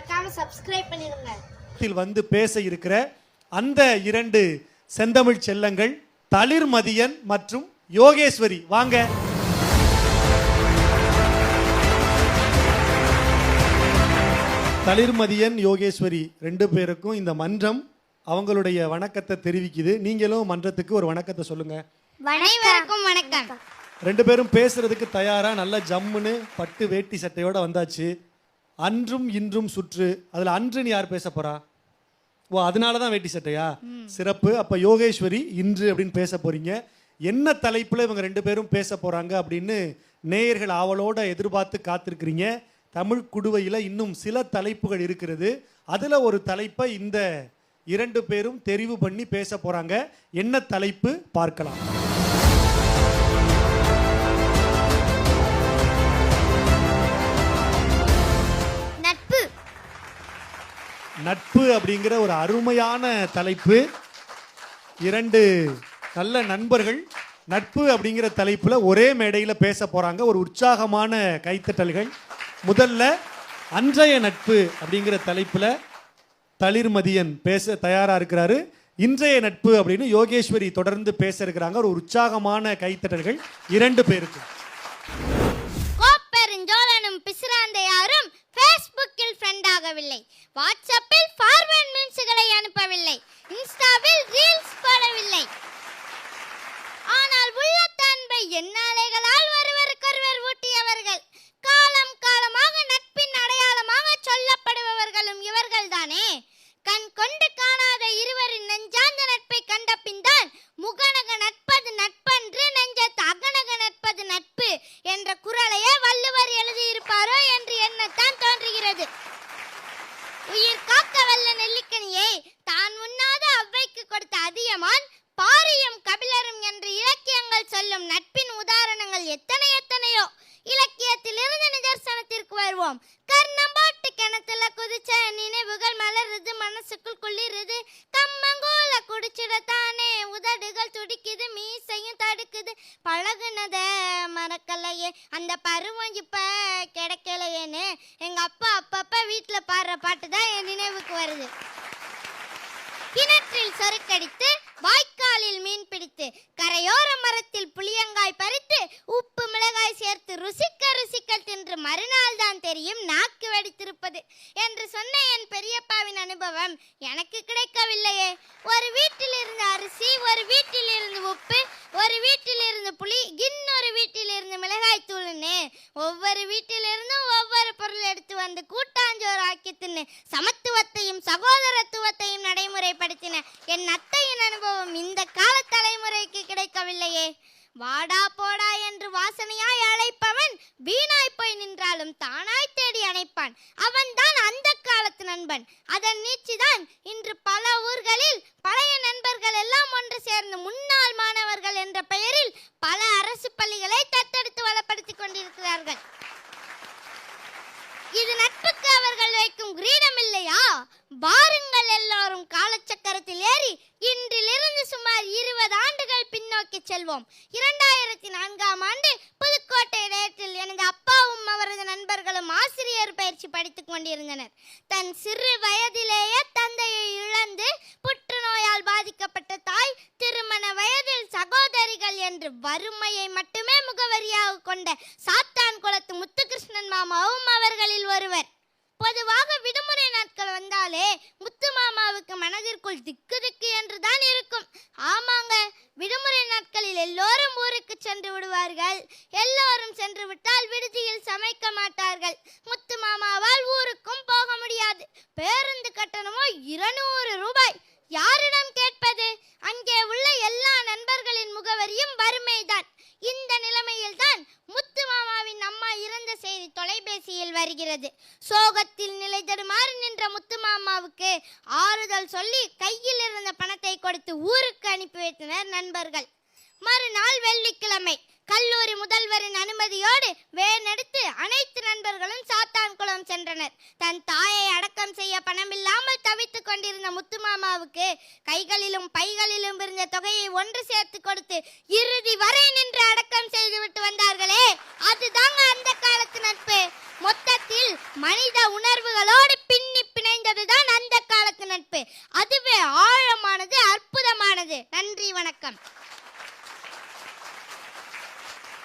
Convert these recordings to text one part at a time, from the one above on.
மறக்காம சப்ஸ்கிரைப் பண்ணிடுங்க. த்தில் வந்து பேச இருக்கிற அந்த இரண்டு செந்தமிழ் செல்லங்கள் தளிர்மதியன் மற்றும் யோகேஸ்வரி. வாங்க. தளிர்மதியன் யோகேஸ்வரி ரெண்டு பேருக்கும் இந்த மன்றம் அவங்களுடைய வணக்கத்தை தெரிவிக்குது. நீங்களும் மன்றத்துக்கு ஒரு வணக்கத்தை சொல்லுங்க. அனைவருக்கும் வணக்கம். ரெண்டு பேரும் பேசுறதுக்கு தயாரா? நல்ல ஜம்முன்னு பட்டு வேட்டி சட்டையோட வந்தாச்சு. அன்றும் இன்றும் சுற்று. அதில் அன்றுன்னு யார் பேச போறா? ஓ அதனால தான் வேட்டி சட்டையா? சிறப்பு. அப்போ யோகேஸ்வரி இன்று அப்படின்னு பேச போறீங்க. என்ன தலைப்பில் இவங்க ரெண்டு பேரும் பேச போறாங்க அப்படின்னு நேயர்கள் ஆவலோட எதிர்பார்த்து காத்திருக்கிறீங்க. தமிழ் குடுவையில் இன்னும் சில தலைப்புகள் இருக்கிறது. அதில் ஒரு தலைப்பை இந்த இரண்டு பேரும் தெரிவு பண்ணி பேச போகிறாங்க என்ன தலைப்பு? பார்க்கலாம். நட்பு அப்படிங்கிற ஒரு அருமையான தலைப்பு. இரண்டு நல்ல நண்பர்கள் நட்பு அப்படிங்கிற தலைப்பில் ஒரே மேடையில் பேச போகிறாங்க ஒரு உற்சாகமான கைத்தட்டல்கள். முதல்ல அன்றைய நட்பு அப்படிங்கிற தலைப்பில் தளிர்மதியன் பேச தயாராக இருக்கிறாரு. இன்றைய நட்பு அப்படின்னு யோகேஸ்வரி தொடர்ந்து பேச இருக்கிறாங்க. ஒரு உற்சாகமான கைத்தட்டல்கள் இரண்டு பேருக்கு. ஃபேஸ்புக்கில் ஃப்ரெண்ட் ஆகவில்லை. வாட்ஸ்அப்பில் ஃபார்வர்ட் மீன்ஸ்களை அனுப்பவில்லை. இன்ஸ்டாவில் ரீல்ஸ் போடவில்லை. ஆனால் உள்ளத்த அன்பை என்னாலைகளால் வருவது அதியமான் பாரியும் கபிலரும் என்று இலக்கியங்கள் சொல்லும் நட்பின் உதாரணங்கள் எத்தனை எத்தனையோ. இலக்கியத்திலிருந்து நிதர்சனத்திற்கு வருவோம். கர்ணம் போட்டு கிணத்துல குதிச்ச நினைவுகள் மலருது மனசுக்குள் குளிருது. கம்மங்கூல குடிச்சிடத்தானே உதடுகள் துடிக்குது மீசையும் தடுக்குது. பழகுனத மறக்கலையே அந்த பருவம் இப்ப கிடைக்கலையேன்னு எங்க அப்பா அப்பப்ப வீட்டுல பாடுற பாட்டு தான் என் நினைவுக்கு வருது. கிணற்றில் சொருக்கடித்து வாய்க்காலில் மீன் பிடித்து கரையோர மரத்தில் புளியங்காய் பறித்து உப்பு மிளகாய் சேர்த்து ருசிக்க ருசிக்க தின்று மறுநாள் தான் தெரியும் நாக்கு வெடித்திருப்பது. என்று சொன்ன என் பெரியப்பாவின் அனுபவம் எனக்கு கிடைக்கவில்லையே. ஒரு வீட்டில் இருந்து அரிசி ஒரு வீட்டில் இருந்து உப்பு ஒரு வீட்டில் இருந்து புளி இன்னொரு வீட்டில் இருந்து மிளகாய் தூள்னு ஒவ்வொரு வீட்டிலிருந்தும் ஒவ்வொரு பொருள் எடுத்து வந்து கூட்டாஞ்சோறு ஆக்கி தின்னு சமத்துவத்தையும் சகோதரத்தையும் நடைமுறைப்படுத்தின என் அத்தையின் அனுபவம் இந்த கால தலைமுறைக்கு கிடைக்கவில்லையே வாடா போடா என்று வாசனையாய் அழைப்பவன் வீணாய் போய் நின்றாலும் தானாய் தேடி அணைப்பான். அவன்தான் அந்த காலத்து நண்பன். அதன் நீச்சிதான் இன்று பல ஊர்களில் பழைய நண்பர்கள் எல்லாம் ஒன்று சேர்ந்து முன்னாள் மாணவர்கள் என்ற பெயரில் பல அரசு பள்ளிகளை தத்தெடுத்து வளப்படுத்திக் கொண்டிருக்கிறார்கள். இது நட்புக்கு அவர்கள் வைக்கும் கிரீடம் இல்லையா வாருங்கள் எல்லாரும் காலச்சக்கரத்தில் ஏறி இன்றிலிருந்து சுமார் இருபது ஆண்டுகள் பின்னோக்கி செல்வோம். இரண்டாயிரத்தி நான்காம் ஆண்டு புதுக்கோட்டை நிலையத்தில் எனது அப்பாவும் அவரது நண்பர்களும் ஆசிரியர் பயிற்சி படித்துக் கொண்டிருந்தனர். தன் சிறு வயதிலேயே தந்தையை இழந்து புற்றுநோயால் பாதிக்கப்பட்ட தாய் திருமண வயதில் சகோதரிகள் என்று வறுமையை மட்டுமே முகவரியாக கொண்ட சாத்தான் குளத்து முத்துகிருஷ்ணன் மாமாவும் அவர்களில் ஒருவர். பொதுவாக விடுமுறை நாட்கள் வந்தாலே முத்து மாமாவுக்கு மனதிற்குள் திக்கு திக்கு என்று தான் இருக்கும். ஆமாங்க விடுமுறை நாட்களில் எல்லோரும் ஊருக்கு சென்று விடுவார்கள். எல்லோரும் சென்று விட்டால் விடுதியில் சமைக்க மாட்டார்கள். முத்து மாமாவால் ஊருக்கும் போக முடியாது. பேருந்து கட்டணமோ இருநூறு ரூபாய். யாரிடம் சொல்லி கையில் இருந்த பணத்தை கொடுத்து ஊருக்கு அனுப்பி வைத்தனர் நண்பர்கள். மறுநாள் வெள்ளிக்கிழமை கல்லூரி முதல்வரின் அனுமதியோடு வேனெடுத்து அனைத்து நண்பர்களும் சாத்தான்குளம் சென்றனர். தன் தாயை அடக்கம் செய்ய பணமில்லாமல் தவித்துக் கொண்டிருந்த முத்துமாமாவுக்கு கைகளிலும் பைகளிலும் இருந்த தொகையை ஒன்று சேர்த்து கொடுத்து இறுதி வரை நின்று அடக்கம் செய்துவிட்டு வந்தார்களே அதுதாங்க அந்த காலத்து நட்பு. மொத்தத்தில் மனித உணர்வுகளோடு பின்னி உணர்வு அதுவே ஆழமானது அற்புதமானது. நன்றி வணக்கம்.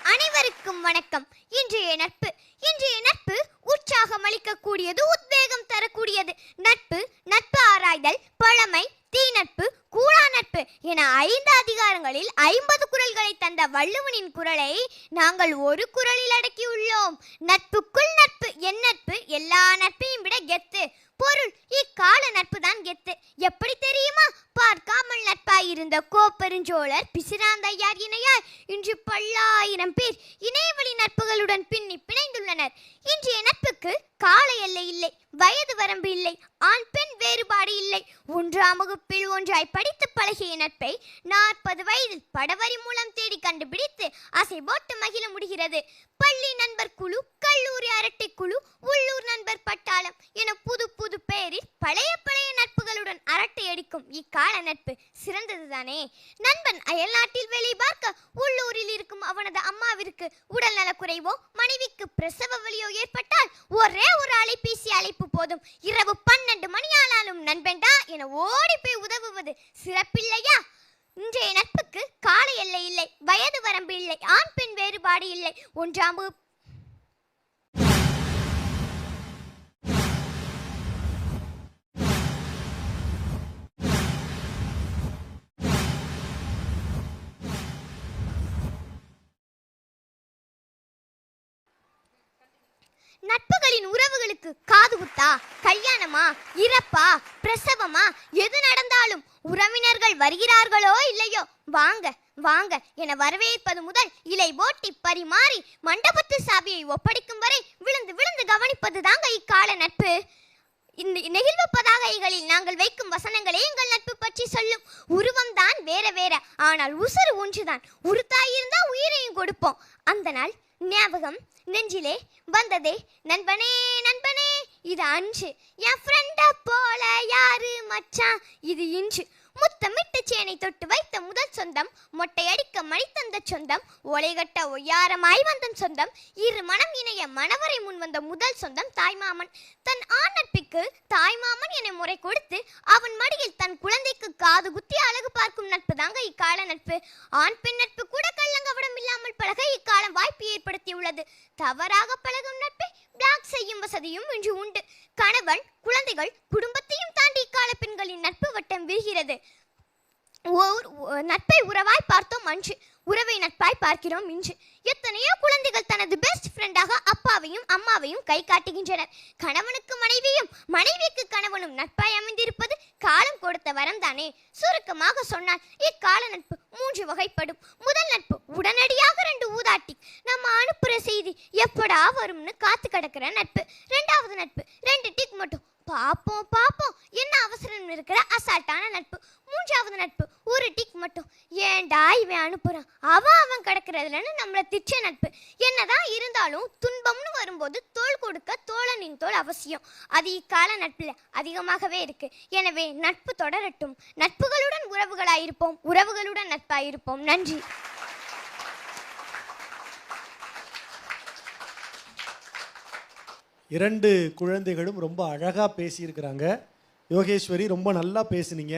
அனைவருக்கும் வணக்கம். இன்றைய நட்பு இன்றைய நட்பு உற்சாகம் அளிக்கக்கூடியது உத்வேகம் தரக்கூடியது. நட்பு நட்பு ஆராய்தல் பழமை தீ நட்பு கூழா நட்பு என ஐந்து அதிகாரங்களில் ஐம்பது குரல்களை தந்த வள்ளுவனின் குரலை நாங்கள் ஒரு குரலில் அடக்கியுள்ளோம். நட்புக்குள் நட்பு என் நட்பு எல்லா நட்பு கோப்பெருஞ்சோழர் பிசிராந்தையார் இணையார். இன்று பல்லாயிரம் பேர் இணையவழி நட்புகளுடன் பின்னி பிணைந்துள்ளனர். இன்றைய நட்புக்கு கால எல்லை இல்லை வயது வரம்பு இல்லை ஆண் பெண் வேறுபாடு இல்லை. ஒன்றாம் வகுப்பில் ஒன்றாய் படித்து பழகிய நட்பை நாற்பது வயதில் படவரி மூலம் தேடி கண்டுபிடித்து அசை போட்டு மகிழ முடிகிறது. பள்ளி நண்பர் குழு கல்லூரி அரட்டை குழு உள்ளூர் நண்பர் பட்டாளம் என புது புது பெயரில் பழைய பழைய நட்புகளுடன் அரட்டை அடிக்கும் இக்கால நட்பு சிறந்ததுதானே? நண்பன் அயல்நாட்டில் வேலை பார்க்க உள்ளூரில் இருக்கும் அவனது அம்மாவிற்கு உடல் நலக்குறைவோ மனைவிக்கு பிரசவ வலியோ ஏற்பட்டால் ஒரே ஒரு அலைபேசி அழைப்பு போதும். இரவு பன்னெண்டு மணி ஆனாலும் நண்பன்டா என ஓடி போய் உதவுவது சிறப்பில்லையா? இன்றைய நட்புக்கு கால எல்லை இல்லை வயது வரம்பு இல்லை ஆண் பெண் வேறுபாடு இல்லை. ஒன்றாம் வகுப்பு நட்புகளின் உறவுகளுக்கு காது குத்தா கல்யாணமா இறப்பா பிரசவமா எது நடந்தாலும் உறவினர்கள் வருகிறார்களோ இல்லையோ வாங்க வாங்க என வரவேற்பது முதல் இலை போட்டி பரிமாறி மண்டபத்து சாவியை ஒப்படைக்கும் வரை விழுந்து விழுந்து கவனிப்பது தாங்க இக்கால நட்பு. இந்த நெகிழ்வு பதாகைகளில் நாங்கள் வைக்கும் வசனங்களே எங்கள் நட்பு பற்றி சொல்லும். உருவம் தான் வேற வேற ஆனால் உசுறு ஒன்றுதான். உருத்தாயிருந்தா உயிரையும் கொடுப்போம். அந்த நாள் ஞாபகம் நெஞ்சிலே வந்ததே நண்பனே நண்பனே இது அன்று. என் ஃப்ரெண்ட போல யாரு மச்சான்? இது இன்று. முத்தமிட்டு சேனை தொட்டு வைத்த முதல் சொந்தம் மொட்டையடிக்க மணி தந்த சொந்தம் ஒலைகட்ட ஒய்யாரமாய் வந்த சொந்தம் இரு மனம் இணைய மணவரை முன் வந்த முதல் சொந்தம் தாய்மாமன் தன் ஆண் நட்பிற்கு தாய்மாமன் என முறை கொடுத்து அவன் மடியில் தன் குழந்தைக்கு காது குத்தி அழகு பார்க்கும் நட்பு தாங்க இக்கால நட்பு. ஆண் பெண் நட்பு கூட கள்ளங்கவடம் இல்லாமல் பழக இக்காலம் வாய்ப்பு ஏற்படுத்தியுள்ளது. தவறாக பழகும் நட்பை பிளாக் செய்யும் வசதியும் இன்று உண்டு. கணவன் குழந்தைகள் குடும்பத்தையும் தாண்டி இக்கால பெண்களின் நட்பு வட்டம் விரிகிறது. ஓர் நட்பை உறவாய் பார்த்தோம் அன்று. உறவை நட்பாய் பார்க்கிறோம் இன்று. எத்தனையோ குழந்தைகள் தனது பெஸ்ட் ஃப்ரெண்டாக அப்பாவையும் அம்மாவையும் கை காட்டுகின்றனர். கணவனுக்கு மனைவியும் மனைவிக்கு கணவனும் நட்பாய் அமைந்திருப்பது காலம் கொடுத்த வரம் தானே சுருக்கமாக சொன்னால் இக்கால நட்பு மூன்று வகைப்படும். முதல் நட்பு உடனடியாக ரெண்டு ஊதாட்டி. நம்ம அனுப்புற செய்தி எப்படா வரும்னு காத்து கிடக்கிற நட்பு. ரெண்டாவது நட்பு ரெண்டு டிக் மட்டும். பாப்போம் பாப்போம். என்ன அவசரம் இருக்கிற? அசால்ட்டான நட்பு. மூன்றாவது நட்பு ஒரு டிக் மட்டும். ஏன்டா இவன் அனுப்புறான்? அவன் அவன் கிடக்கிறதுலன்னு நம்மளை திச்ச நட்பு. என்னதான் இருந்தாலும் துன்பம்னு வரும்போது தோல் கொடுக்க தோழனின் தோல் அவசியம். அது இக்கால நட்பில் அதிகமாகவே இருக்கு. எனவே நட்பு தொடரட்டும். நட்புகளுடன் உறவுகளாயிருப்போம். உறவுகளுடன் நட்பாயிருப்போம். நன்றி. இரண்டு குழந்தைகளும் ரொம்ப அழகாக பேசியிருக்கிறாங்க. யோகேஸ்வரி ரொம்ப நல்லா பேசுனீங்க.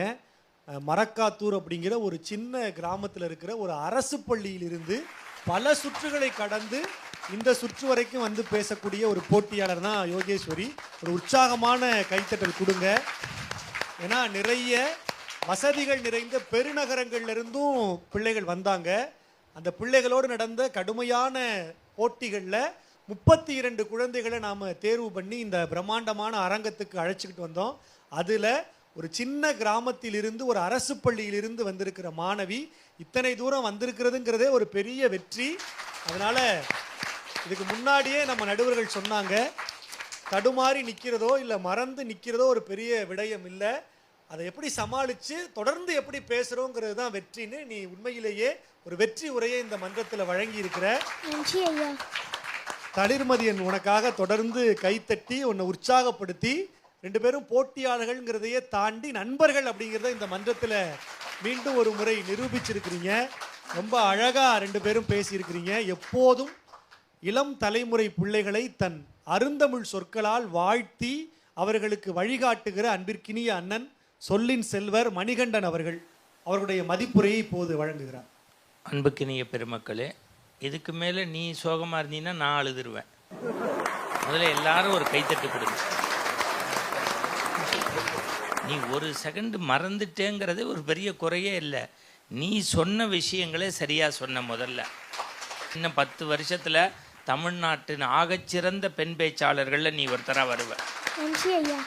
மரக்காத்தூர் அப்படிங்கிற ஒரு சின்ன கிராமத்தில் இருக்கிற ஒரு அரசு பள்ளியிலிருந்து பல சுற்றுகளை கடந்து இந்த சுற்று வரைக்கும் வந்து பேசக்கூடிய ஒரு போட்டியாளர் தான் யோகேஸ்வரி. ஒரு உற்சாகமான கைத்தட்டல் கொடுங்க. ஏன்னா நிறைய வசதிகள் நிறைந்த பெருநகரங்கள்லேருந்தும் பிள்ளைகள் வந்தாங்க. அந்த பிள்ளைகளோடு நடந்த கடுமையான போட்டிகளில் முப்பத்தி இரண்டு குழந்தைகளை நாம் தேர்வு பண்ணி இந்த பிரம்மாண்டமான அரங்கத்துக்கு அழைச்சிக்கிட்டு வந்தோம். அதில் ஒரு சின்ன கிராமத்திலிருந்து ஒரு அரசு பள்ளியிலிருந்து வந்திருக்கிற மாணவி இத்தனை தூரம் வந்திருக்கிறதுங்கிறதே ஒரு பெரிய வெற்றி. அதனால் இதுக்கு முன்னாடியே நம்ம நடுவர்கள் சொன்னாங்க தடுமாறி நிற்கிறதோ இல்லை மறந்து நிற்கிறதோ ஒரு பெரிய விடயம் இல்லை. அதை எப்படி சமாளித்து தொடர்ந்து எப்படி பேசுகிறோங்கிறது தான் வெற்றின்னு நீ உண்மையிலேயே ஒரு வெற்றி உரையை இந்த மன்றத்தில் வழங்கி இருக்கிற தளிர்மதியன் உனக்காக தொடர்ந்து கைத்தட்டி உன்னை உற்சாகப்படுத்தி ரெண்டு பேரும் போட்டியாளர்கள்ங்கிறதையே தாண்டி நண்பர்கள் அப்படிங்கிறத இந்த மன்றத்தில் மீண்டும் ஒரு முறை நிரூபிச்சிருக்கிறீங்க. ரொம்ப அழகாக ரெண்டு பேரும் பேசியிருக்கிறீங்க. எப்போதும் இளம் தலைமுறை பிள்ளைகளை தன் அருந்தமிழ் சொற்களால் வாழ்த்தி அவர்களுக்கு வழிகாட்டுகிற அன்பிற்கினிய அண்ணன் சொல்லின் செல்வர் மணிகண்டன் அவர்கள் அவர்களுடைய மதிப்புரையை இப்போது வழங்குகிறார். அன்புக்கினிய பெருமக்களே இதுக்கு மேலே நீ சோகமாக இருந்தீன்னா நான் அழுதுருவேன். முதல்ல எல்லாரும் ஒரு கைத்தட்டு கொடுங்க நீ ஒரு செகண்ட் மறந்துட்டேங்கிறது ஒரு பெரிய குறையே இல்லை. நீ சொன்ன விஷயங்களே சரியாக சொன்ன முதல்ல. இன்னும் பத்து வருஷத்தில் தமிழ்நாட்டின் ஆகச்சிறந்த பெண் பேச்சாளர்களில் நீ ஒருத்தராக வருவ. நன்றி ஐயா.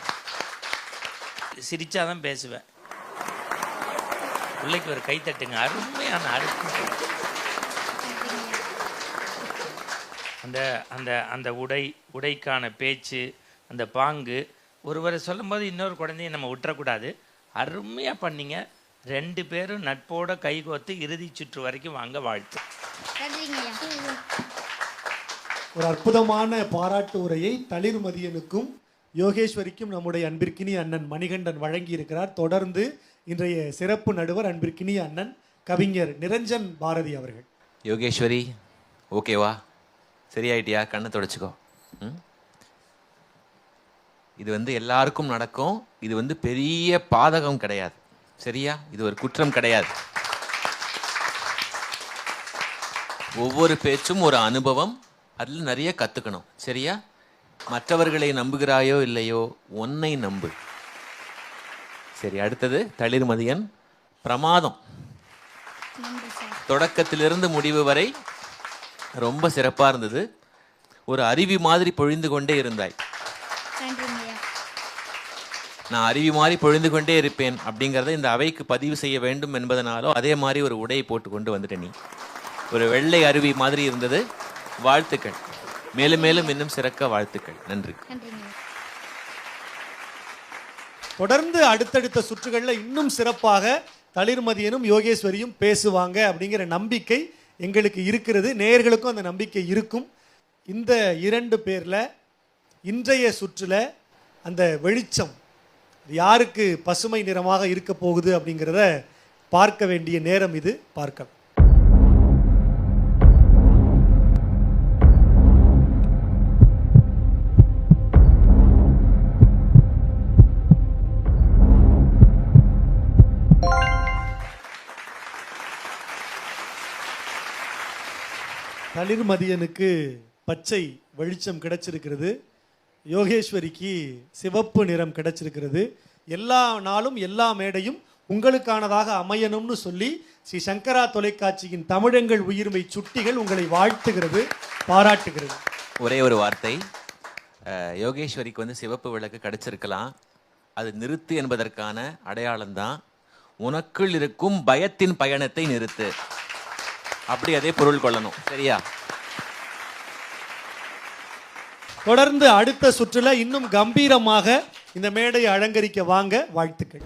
சிரிச்சாதான் பேசுவேன் பிள்ளைக்கு ஒரு கைத்தட்டுங்க அருமையான அருமை. அந்த அந்த அந்த உடை உடைக்கான பேச்சு அந்த பாங்கு ஒருவரை சொல்லும்போது இன்னொரு குழந்தைய நம்ம விட்டுறக்கூடாது. அருமையாக பண்ணீங்க. ரெண்டு பேரும் நட்போட கைகோத்து இறுதி சுற்று வரைக்கும் வாங்க வாழ்த்து. ஒரு அற்புதமான பாராட்டு உரையை தளிர்மதியனுக்கும் யோகேஸ்வரிக்கும் நம்முடைய அன்பிற்கினி அண்ணன் மணிகண்டன் வழங்கி இருக்கிறார் தொடர்ந்து இன்றைய சிறப்பு நடுவர் அன்பிற்கினி அண்ணன் கவிஞர் நிரஞ்சன் பாரதி அவர்கள். யோகேஸ்வரி ஓகேவா? சரியாயிட்டியா? கண்ணை தொடச்சிக்கோ. இது வந்து எல்லாருக்கும் நடக்கும். இது வந்து பெரிய பாதகம் கிடையாது. சரியா? இது ஒரு குற்றம் கிடையாது. ஒவ்வொரு பேச்சும் ஒரு அனுபவம். அதில் நிறைய கற்றுக்கணும் சரியா? மற்றவர்களை நம்புகிறாயோ இல்லையோ உன்னை நம்பு. சரி அடுத்தது தளிர்மதியன் பிரமாதம். தொடக்கத்திலிருந்து முடிவு வரை ரொம்ப சிறப்பாக இருந்தது. ஒரு அருவி மாதிரி பொழிந்து கொண்டே இருந்தாய். நான் அருவி மாதிரி பொழிந்து கொண்டே இருப்பேன் அப்படிங்கிறத இந்த அவைக்கு பதிவு செய்ய வேண்டும் என்பதனாலோ அதே மாதிரி ஒரு உடையை போட்டு கொண்டு வந்துட்ட நீ. ஒரு வெள்ளை அருவி மாதிரி இருந்தது. வாழ்த்துக்கள். மேலும் மேலும் இன்னும் சிறக்க வாழ்த்துக்கள். நன்றி. தொடர்ந்து அடுத்தடுத்த சுற்றுகளில் இன்னும் சிறப்பாக தளிர்மதியனும் யோகேஸ்வரியும் பேசுவாங்க அப்படிங்கிற நம்பிக்கை எங்களுக்கு இருக்கிறது நேயர்களுக்கும் அந்த நம்பிக்கை இருக்கும். இந்த இரண்டு பேரில் இன்றைய சுற்றில் அந்த வெளிச்சம் யாருக்கு பசுமை நிறமாக இருக்க போகுது அப்படிங்கிறத பார்க்க வேண்டிய நேரம் இது. பார்க்கலாம். தளிர்மதியனுக்கு பச்சை வெளிச்சம் கிடைச்சிருக்கிறது. யோகேஸ்வரிக்கு சிவப்பு நிறம் கிடைச்சிருக்கிறது. எல்லா நாளும் எல்லா மேடையும் உங்களுக்கானதாக அமையணும்னு சொல்லி ஸ்ரீ சங்கரா தொலைக்காட்சியின் தமிழங்கள் உயிர்மை சுட்டிகள் உங்களை வாழ்த்துகிறது பாராட்டுகிறது. ஒரே ஒரு வார்த்தை. யோகேஸ்வரிக்கு வந்து சிவப்பு விளக்கு கிடைச்சிருக்கலாம். அது நிறுத்து என்பதற்கான அடையாளம்தான். உனக்குள் இருக்கும் பயத்தின் பயணத்தை நிறுத்து. அப்படி அதே பொருள் கொள்ளணும். சரியா? தொடர்ந்து அடுத்த சுற்றுல இன்னும் கம்பீரமாக இந்த மேடையை அலங்கரிக்க வாங்க வாழ்த்துக்கள்.